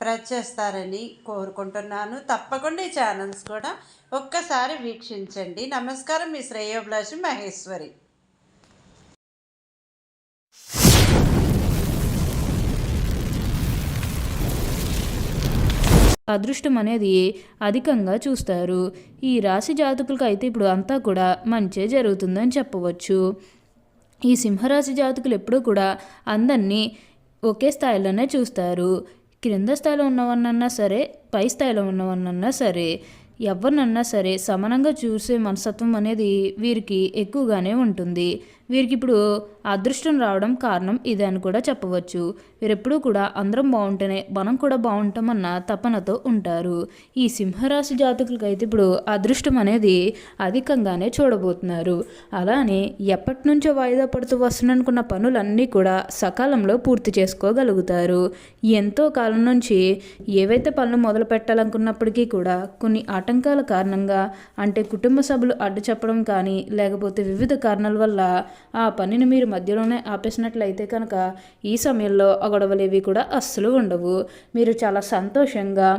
Press చేస్తారని కోరుకుంటున్నాను. తప్పకుండా ఈ ఛానల్స్ కూడా ఒక్కసారి వీక్షించండి. నమస్కారం మీ శ్రేయోభిలాషి మహేశ్వరి. అదృష్టం అనేది అధికంగా చూస్తారు. ఈ రాశి జాతకులకు అయితే ఇప్పుడు అంతా కూడా మంచే జరుగుతుందని చెప్పవచ్చు. ఈ సింహరాశి జాతకులు ఎప్పుడూ కూడా అందరినీ ఒకే స్థాయిలోనే చూస్తారు. క్రింద స్థాయిలో ఉన్నవన్నన్నా సరే పై స్థాయిలో ఉన్నవన్నన్నా సరే ఎవరినన్నా సరే సమానంగా చూసే మనస్తత్వం అనేది వీరికి ఎక్కువగానే ఉంటుంది. వీరికి ఇప్పుడు అదృష్టం రావడం కారణం ఇదే అని కూడా చెప్పవచ్చు. వీరెప్పుడూ కూడా అందరం బాగుంటేనే మనం కూడా బాగుంటామన్న తపనతో ఉంటారు. ఈ సింహరాశి జాతకులకి అయితే ఇప్పుడు అదృష్టం అనేది అధికంగానే చూడబోతున్నారు. అలానే ఎప్పటి నుంచో వాయిదా పడుతూ వస్తున్ననుకున్న పనులన్నీ కూడా సకాలంలో పూర్తి చేసుకోగలుగుతారు. ఎంతో కాలం నుంచి ఏవైతే పనులు మొదలు పెట్టాలనుకున్నప్పటికీ కూడా కొన్ని ఆటంకాల కారణంగా అంటే కుటుంబ సభ్యులు అడ్డు చెప్పడం కానీ లేకపోతే వివిధ కారణాల వల్ల ఆ పనిని మీరు మధ్యలోనే ఆపేసినట్లయితే కనుక ఈ సమయంలో ఆ గొడవలేవి కూడా అస్సలు ఉండవు. మీరు చాలా సంతోషంగా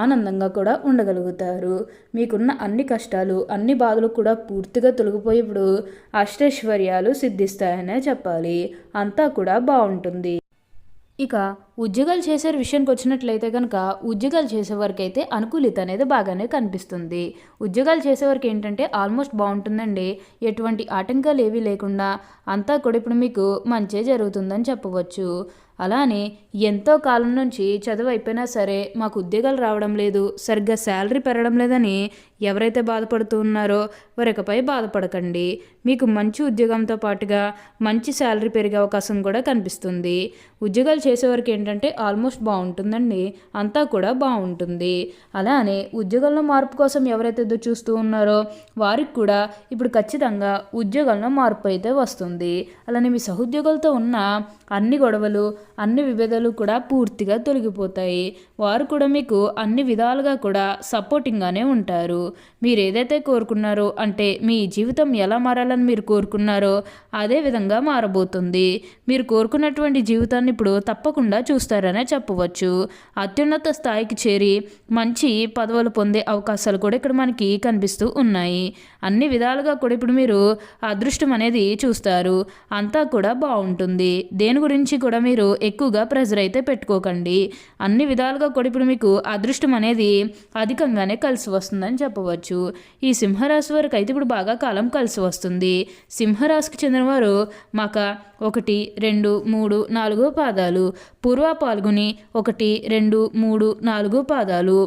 ఆనందంగా కూడా ఉండగలుగుతారు. మీకున్న అన్ని కష్టాలు అన్ని బాధలు కూడా పూర్తిగా తొలగిపోయి ఇప్పుడు అష్టైశ్వర్యాలు సిద్ధిస్తాయనే చెప్పాలి. అంతా కూడా బాగుంటుంది. ఇక ఉద్యోగాలు చేసే విషయానికి వచ్చినట్లయితే కనుక ఉద్యోగాలు చేసేవారికి అయితే అనుకూలిత అనేది బాగానే కనిపిస్తుంది. ఉద్యోగాలు చేసేవారికి ఏంటంటే ఆల్మోస్ట్ బాగుంటుందండి. ఎటువంటి ఆటంకాలు ఏవీ లేకుండా అంతా కూడా ఇప్పుడు మీకు మంచే జరుగుతుందని చెప్పవచ్చు. అలానే ఎంతో కాలం నుంచి చదువు అయిపోయినా సరే మాకు ఉద్యోగాలు రావడం లేదు సరిగ్గా శాలరీ పెరగడం లేదని ఎవరైతే బాధపడుతూ ఉన్నారో వారికపై బాధపడకండి. మీకు మంచి ఉద్యోగంతో పాటుగా మంచి శాలరీ పెరిగే అవకాశం కూడా కనిపిస్తుంది. ఉద్యోగాలు చేసేవారికి ఏంటంటే ఆల్మోస్ట్ బాగుంటుందండి. అంతా కూడా బాగుంటుంది. అలానే ఉద్యోగంలో మార్పు కోసం ఎవరైతే ఎదురు చూస్తూ ఉన్నారో వారికి కూడా ఇప్పుడు ఖచ్చితంగా ఉద్యోగంలో మార్పు అయితే వస్తుంది. అలానే మీ సహోద్యోగులతో ఉన్న అన్ని గొడవలు అన్ని విభేదాలు కూడా పూర్తిగా తొలగిపోతాయి. వారు కూడా మీకు అన్ని విధాలుగా కూడా సపోర్టింగ్గానే ఉంటారు. మీరు ఏదైతే కోరుకున్నారో అంటే మీ జీవితం ఎలా మారాలని మీరు కోరుకున్నారో అదే విధంగా మారబోతుంది. మీరు కోరుకున్నటువంటి జీవితాన్ని ఇప్పుడు తప్పకుండా చూస్తారనే చెప్పవచ్చు. అత్యున్నత స్థాయికి చేరి మంచి పదవులు పొందే అవకాశాలు కూడా ఇక్కడ మనకి కనిపిస్తూ ఉన్నాయి. అన్ని విధాలుగా కూడా ఇప్పుడు మీరు అదృష్టం అనేది చూస్తారు. అంతా కూడా బాగుంటుంది. దేని గురించి కూడా మీరు ఎక్కువగా ప్రెజర్ అయితే పెట్టుకోకండి. అన్ని విధాలుగా కూడా ఇప్పుడు మీకు అదృష్టం అనేది అధికంగానే కలిసి వస్తుందని చెప్పవచ్చు. ఈ సింహరాశి వారికి అయితే ఇప్పుడు బాగా కాలం కలిసి వస్తుంది. సింహరాశికి చెందినవారు మక ఒకటి రెండు మూడు నాలుగు పాదాలు. పూర్వ పాల్గొని ఒకటి రెండు మూడు నాలుగు పాదాలు.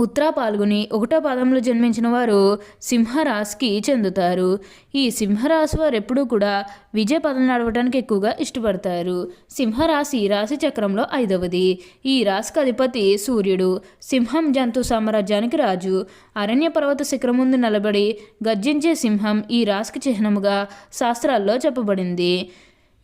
ఉత్తరా పాల్గొని ఒకటో పాదంలో జన్మించిన వారు సింహరాశికి చెందుతారు. ఈ సింహరాశి వారు ఎప్పుడూ కూడా విజయ పదం నడవడానికి ఎక్కువగా ఇష్టపడతారు. సింహరాశి రాశి చక్రంలో ఐదవది. ఈ రాశికి అధిపతి సూర్యుడు. సింహం జంతు సామ్రాజ్యానికి రాజు. అరణ్య పర్వత శిఖరం ముందు నిలబడి గర్జించే సింహం ఈ రాశికి చిహ్నముగా శాస్త్రాల్లో చెప్పబడింది.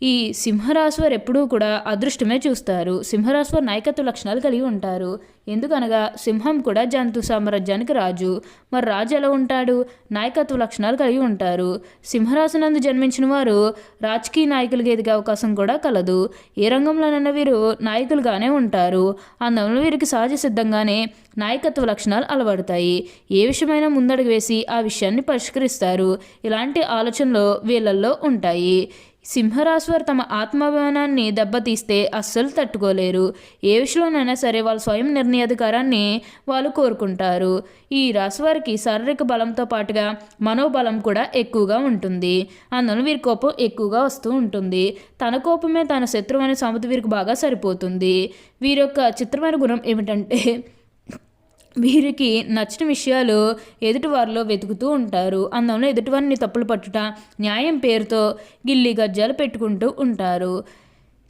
ఈ సింహరాశి వారు ఎప్పుడూ కూడా అదృష్టమే చూస్తారు. సింహరాశి వారు నాయకత్వ లక్షణాలు కలిగి ఉంటారు. ఎందుకనగా సింహం కూడా జంతు సామ్రాజ్యానికి రాజు. మరి రాజు ఎలా ఉంటాడు? నాయకత్వ లక్షణాలు కలిగి ఉంటారు. సింహరాశి నందు జన్మించిన వారు రాజకీయ నాయకులుగా ఎదిగే అవకాశం కూడా కలదు. ఏ రంగంలోనైనా వీరు నాయకులుగానే ఉంటారు. అందువల్ల వీరికి సహజ సిద్ధంగానే నాయకత్వ లక్షణాలు అలవడతాయి. ఏ విషయమైనా ముందడుగు వేసి ఆ విషయాన్ని పరిష్కరిస్తారు. ఇలాంటి ఆలోచనలు వీళ్ళల్లో ఉంటాయి. సింహరాశి వారు తమ ఆత్మాభిమానాన్ని దెబ్బతీస్తే అస్సలు తట్టుకోలేరు. ఏ విషయంలోనైనా సరే వాళ్ళ స్వయం నిర్ణయాధికారాన్ని వాళ్ళు కోరుకుంటారు. ఈ రాశివారికి శారీరక బలంతో పాటుగా మనోబలం కూడా ఎక్కువగా ఉంటుంది. అందువల్ల వీరి కోపం ఎక్కువగా వస్తూ ఉంటుంది. తన కోపమే తన శత్రువు అనే సమతి వీరికి బాగా సరిపోతుంది. వీరి యొక్క చిత్రమైన గుణం ఏమిటంటే వీరికి నచ్చిన విషయాలు ఎదుటివారిలో వెతుకుతూ ఉంటారు. అందులో ఎదుటివారిని తప్పులు పట్టుట న్యాయం పేరుతో గిల్లి గజ్జాలు పెట్టుకుంటూ ఉంటారు.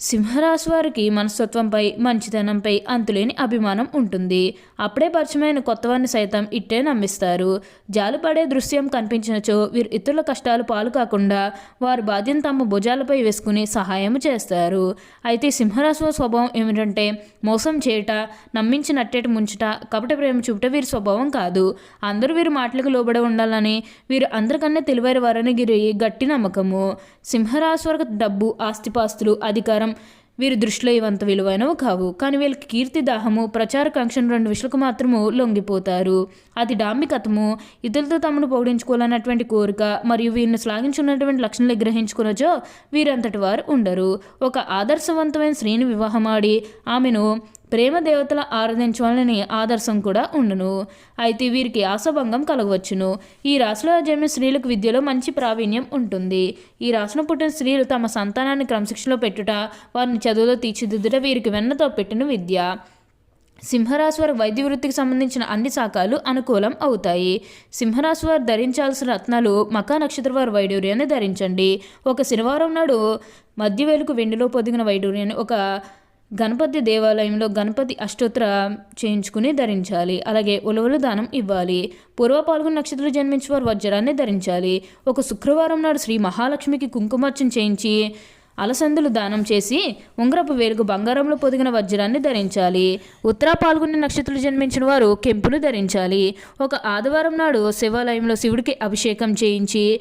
సింహరాశి వారికి మనస్తత్వంపై మంచితనంపై అంతులేని అభిమానం ఉంటుంది. అప్పుడే పరిచయమైన కొత్తవారిని సైతం ఇట్టే నమ్మిస్తారు. జాలుపడే దృశ్యం కనిపించినచో వీరు ఇతరుల కష్టాలు పాలు కాకుండా వారు బాధ్యత తమ భుజాలపై వేసుకుని సహాయం చేస్తారు. అయితే సింహరాశి వారి స్వభావం ఏమిటంటే మోసం చేయుట నమ్మించినట్టేట ముంచుట కపట ప్రేమ చూపుట వీరి స్వభావం కాదు. అందరూ వీరి మాటలకు లోబడి ఉండాలని వీరు అందరికన్నా తెలివైన వారని గిరి గట్టి నమ్మకము. సింహరాశి వారికి డబ్బు ఆస్తిపాస్తులు అధికారం వీరి దృష్టిలో ఇవంత విలువైనవి కావు. కానీ వీళ్ళకి కీర్తి దాహము ప్రచార కాంక్షను రెండు విషయాలకు మాత్రము లొంగిపోతారు. అది డాంబికతము ఇతరులతో తమను పొగిడించుకోవాలన్నటువంటి కోరిక మరియు వీరిని శ్లాఘించున్నటువంటి లక్షణాలు గ్రహించుకునచో వీరంతటి వారు ఉండరు. ఒక ఆదర్శవంతమైన స్త్రీని వివాహమాడి ఆమెను ప్రేమ దేవతల ఆరాధించాలని ఆదర్శం కూడా ఉండును. అయితే వీరికి ఆశాభంగం కలగవచ్చును. ఈ రాశిలో జన్మ స్త్రీలకు విద్యలో మంచి ప్రావీణ్యం ఉంటుంది. ఈ రాశిలో పుట్టిన స్త్రీలు తమ సంతానాన్ని క్రమశిక్షణలో పెట్టుట వారిని చదువులో తీర్చిదిద్దుట వీరికి వెన్నతో పెట్టిన విద్య. సింహరాశి వారి వైద్య వృత్తికి సంబంధించిన అన్ని శాఖలు అనుకూలం అవుతాయి. సింహరాశి వారు ధరించాల్సిన రత్నాలు మకా నక్షత్ర వారి వైడూర్యాన్ని ధరించండి. ఒక శనివారం నాడు మధ్య వెలుగు వెండిలో పొదిగిన వైడూర్యాన్ని ఒక గణపతి దేవాలయంలో గణపతి అష్టోత్తర చేయించుకుని ధరించాలి. అలాగే ఉలవలు దానం ఇవ్వాలి. పూర్వ పాల్గొన నక్షత్రాలు జన్మించిన వారు వజ్రాన్ని ధరించాలి. ఒక శుక్రవారం నాడు శ్రీ మహాలక్ష్మికి కుంకుమార్చన చేయించి అలసందులు దానం చేసి ఉంగరపు వేలుగు బంగారంలో పొదిగిన వజ్రాన్ని ధరించాలి. ఉత్తర పాల్గొన్న నక్షత్రాలు జన్మించిన వారు కెంపులు ధరించాలి. ఒక ఆదివారం నాడు శివాలయంలో శివుడికి అభిషేకం చేయించి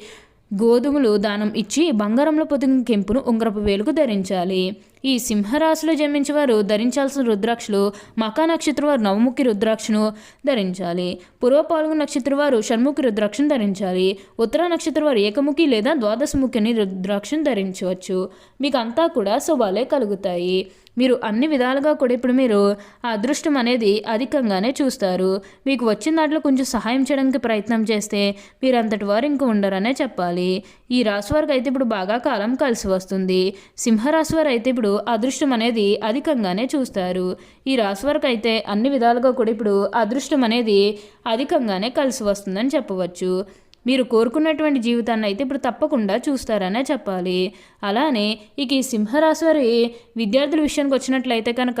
గోధుమలు దానం ఇచ్చి బంగారంలో పొదిగిన కెంపును ఉంగరపు వేలుకు ధరించాలి. ఈ సింహరాశిలో జన్మించేవారు ధరించాల్సిన రుద్రాక్షలు మకా నక్షత్రం వారు నవముఖి రుద్రాక్షను ధరించాలి. పూర్వ పాల్గొన నక్షత్రం వారు షణ్ముఖి రుద్రాక్షను ధరించాలి. ఉత్తర నక్షత్రం వారు ఏకముఖి లేదా ద్వాదశముఖిని రుద్రాక్షను ధరించవచ్చు. మీకు అంతా కూడా శుభాలే కలుగుతాయి. మీరు అన్ని విధాలుగా కూడా ఇప్పుడు మీరు ఆ అదృష్టం అనేది అధికంగానే చూస్తారు. మీకు వచ్చిన దాంట్లో కొంచెం సహాయం చేయడానికి ప్రయత్నం చేస్తే మీరు అంతటి వారు ఇంక ఉండరనే చెప్పాలి. ఈ రాశి వారికి అయితే ఇప్పుడు బాగా కాలం కలిసి వస్తుంది. సింహరాశి వారు అయితే ఇప్పుడు అదృష్టం అనేది అధికంగానే చూస్తారు. ఈ రాశి వారికి అయితే అన్ని విధాలుగా కూడా ఇప్పుడు అదృష్టం అనేది అధికంగానే కలిసి వస్తుందని చెప్పవచ్చు. మీరు కోరుకున్నటువంటి జీవితాన్ని అయితే ఇప్పుడు తప్పకుండా చూస్తారనే చెప్పాలి. అలానే ఇక ఈ సింహరాశి వారి విద్యార్థుల విషయానికి వచ్చినట్లయితే కనుక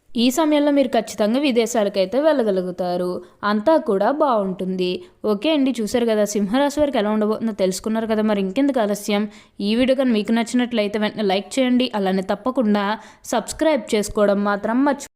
ఈ సమయంలో మీరు ఖచ్చితంగా విదేశాలకైతే వెళ్ళగలుగుతారు. అంతా కూడా బాగుంటుంది. ఓకే అండి చూసారు కదా సింహరాశి వారికి ఎలా ఉండబోతుందో తెలుసుకున్నారు కదా మరి ఇంకెందుకు ఆలస్యం? ఈ వీడియో కానీ మీకు నచ్చినట్లయితే వెంటనే లైక్ చేయండి. అలానే తప్పకుండా సబ్స్క్రైబ్ చేసుకోవడం మాత్రం మర్చి